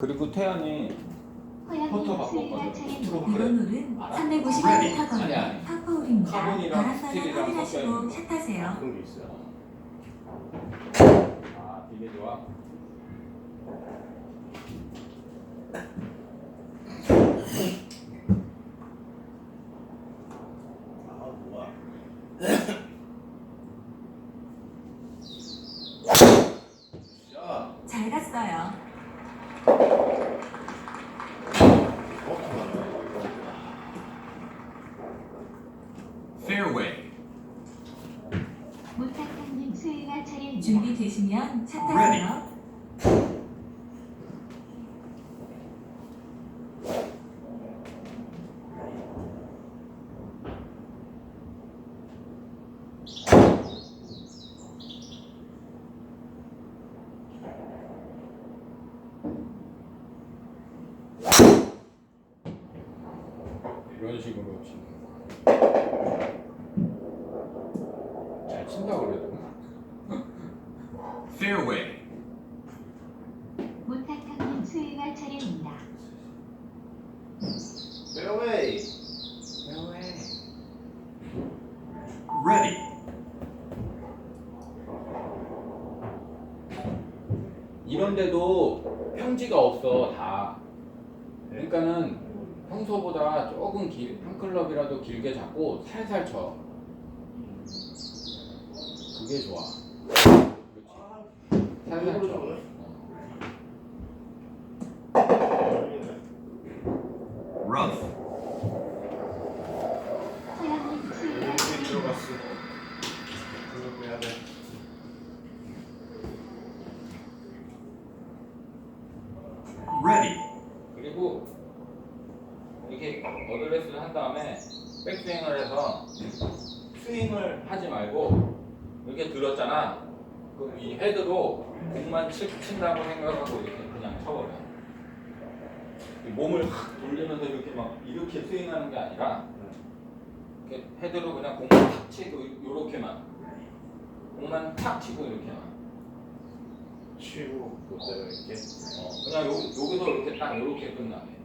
그리고 태연이 포터 바꿨거든. 이번 그래. 홀은 알아? 350m 아니, 거리 아니. 파포홀입니다. 카본이랑 바람바람 스틸이랑 확인하시고 섞여 샷하세요. 그런 게 있어요. 아 되게 좋아. 아 뭐야? 야, 잘 갔어요. 어, Fairway. 무탁한님 수혜가 차례입니다. 준비되시면 샷하세요. 이런 식으로 치는 거. 잘 친다 그래도. Fairway. 무탁한님 수혜가 차례입니다. 페어웨이. Ready. 이런 데도 평지가 없어 다. 그러니까는 평소보다 조금 길, 한 클럽이라도 길게 잡고 살살 쳐. 그게 좋아. Rough. 여기. 들어갔어. 그거 빼야 돼. Ready. 그리고 이렇게 어드레스를 한 다음에 백스윙을 해서 스윙을 하지 말고 이렇게 들었잖아. 그럼 이 헤드로 공만 치, 친다고 생각하고 이렇게 그냥 쳐버려. 이 몸을 확 돌리면서 이렇게 막 이렇게 스윙하는 게 아니라 이렇게 헤드로 그냥 공만 탁 치고 요렇게만 공만 탁 치고 이렇게만. 치고 그대로 이렇게. 어, 그냥 요, 여기서 이렇게 딱 이렇게 끝나네.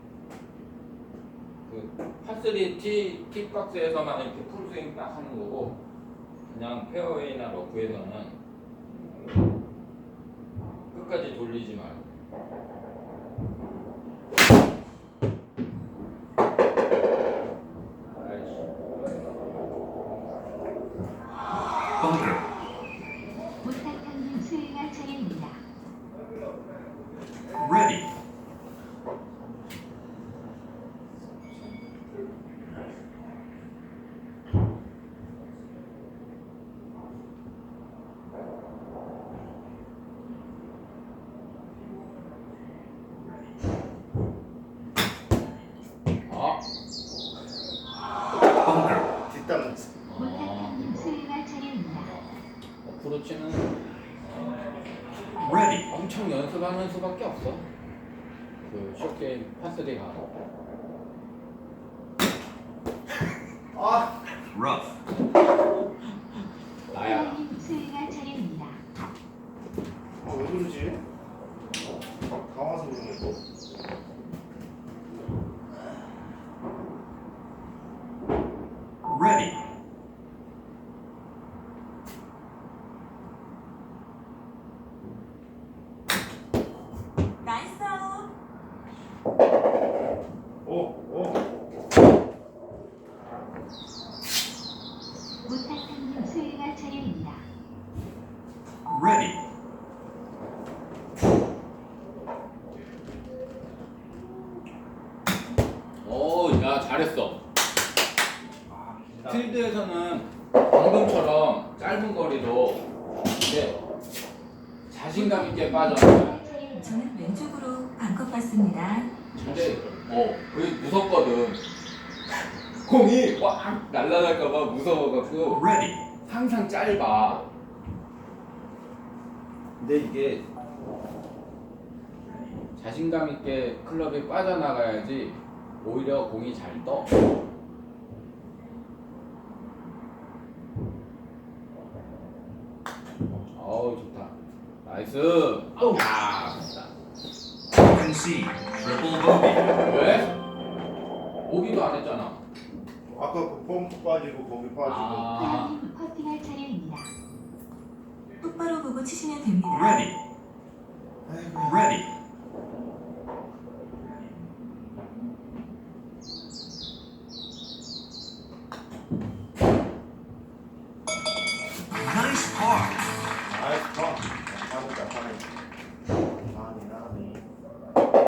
그 파스리 티 티박스에서만 이렇게 풀스윙 딱 하는 거고 그냥 페어웨이나 러프에서는 끝까지 돌리지 말고. 아이씨. Bunker. 무탁한님 수혜가 차례입니다. Ready. 아, Bunker. 뒷땅. 무탁한님 수혜가 차례입니다. 어프로치는 Ready. 엄청 연습하는 수밖에 없어. 그 쇼게임 파스리 가. 아, Rough. 나야. 허영님 수혜가 차례입니다. 아, 왜 그러지? 다 와서 그러네 또. Ready. 나이스 아웃. 오, 오. 무탁한님 수혜가 차례입니다. Ready. 오, 야 잘했어. 필드에서는 방금처럼 짧은 거리도 이제 자신감 있게. 차례입니다. 저는 왼쪽으로 반컵 봤습니다. 근데 어, 그게 무섭거든. 공이 꽉 날아갈까봐 무서워갖고 Ready. 항상 짧아. 근데 이게 자신감 있게 클럽이 빠져나가야지 오히려 공이 잘 떠. 어우 좋다. 나이스. 아우. 야, 됐다. Open C. Triple bogey. 왜? 오비도 안 했잖아. 아까 그 pom프 빠지고 거기 빠지고. 아, 태양님 퍼팅할 차례입니다. 똑바로 보고 치시면 됩니다. Ready. 아이고. Ready.